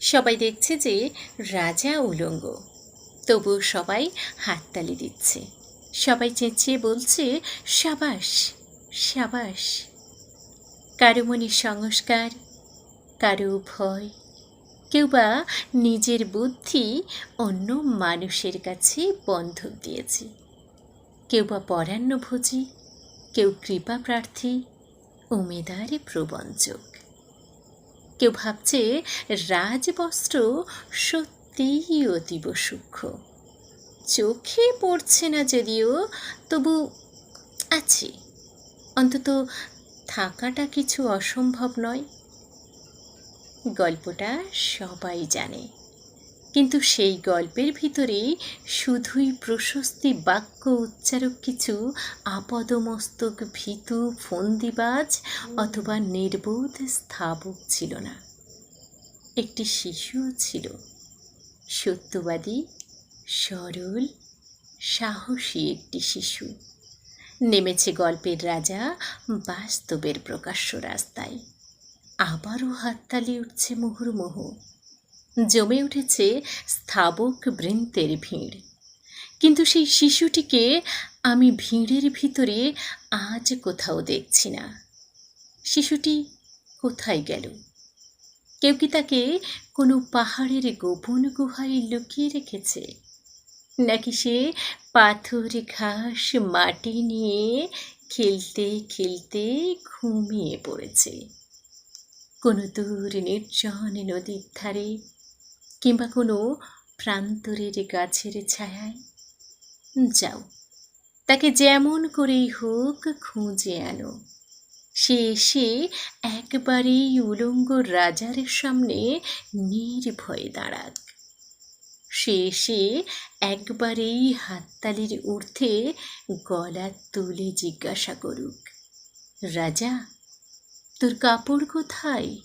সবাই দেখছে যে রাজা উলঙ্গ। তবুও সবাই হাততালি দিচ্ছে। সবাই চেঁচিয়ে বলছে, সাবাস সাবাস। কারও মনে সংস্কার, কারও ভয়। কেউ বা নিজের বুদ্ধি অন্য মানুষের কাছে বন্ধক দিয়েছে। কেউ বা পরান্নভোজী, কেউ কৃপা প্রার্থী, উমেদারে প্রবঞ্চক। কেউ ভাবছে রাজবস্ত্র সত্যিই অতীব সূক্ষ্ম। চোখে পড়ছে না যদিও, তবু আছে। অন্তত থাকাটা কিছু অসম্ভব নয়। গল্পটা সবাই জানে। কিন্তু সেই গল্পের ভিতরে শুধুই প্রশস্তি বাক্য উচ্চারক কিছু আপদমস্তক ভীতু ফন্দিবাজ অথবা নির্বোধ স্থাবক ছিল না। একটি শিশুও ছিল। সত্যবাদী, সরল, সাহসী একটি শিশু। নেমেছে গল্পের রাজা, বাস্তবের প্রকাশ্য রাস্তায়। আবারও হাততালি উঠছে মুহুর্মুহ। জমে উঠেছে স্থাবক বৃন্তের ভিড়। কিন্তু সেই শিশুটিকে আমি ভিড়ের ভিতরে আজ কোথাও দেখছি না। শিশুটি কোথায় গেল? কেউ কি তাকে কোনো পাহাড়ের গোপন গুহায় লুকিয়ে রেখেছে? নাকি সে পাথর, ঘাস, মাটি নিয়ে খেলতে খেলতে ঘুমিয়ে পড়েছে? কোনো দূর নির্জন নদীর ধারে কিংবা কোনো প্রান্তরের গাছের ছায়ায়? যাও, তাকে যেমন করেই হোক খুঁজে আনো। সে এসে একবারেই উলঙ্গ রাজার সামনে নির্ভয়ে দাঁড়াক। সে এসে একবারেই হাততালির ঊর্ধ্বে গলা তুলে জিজ্ঞাসা করুক, রাজা, তোর কাপড় কোথায়?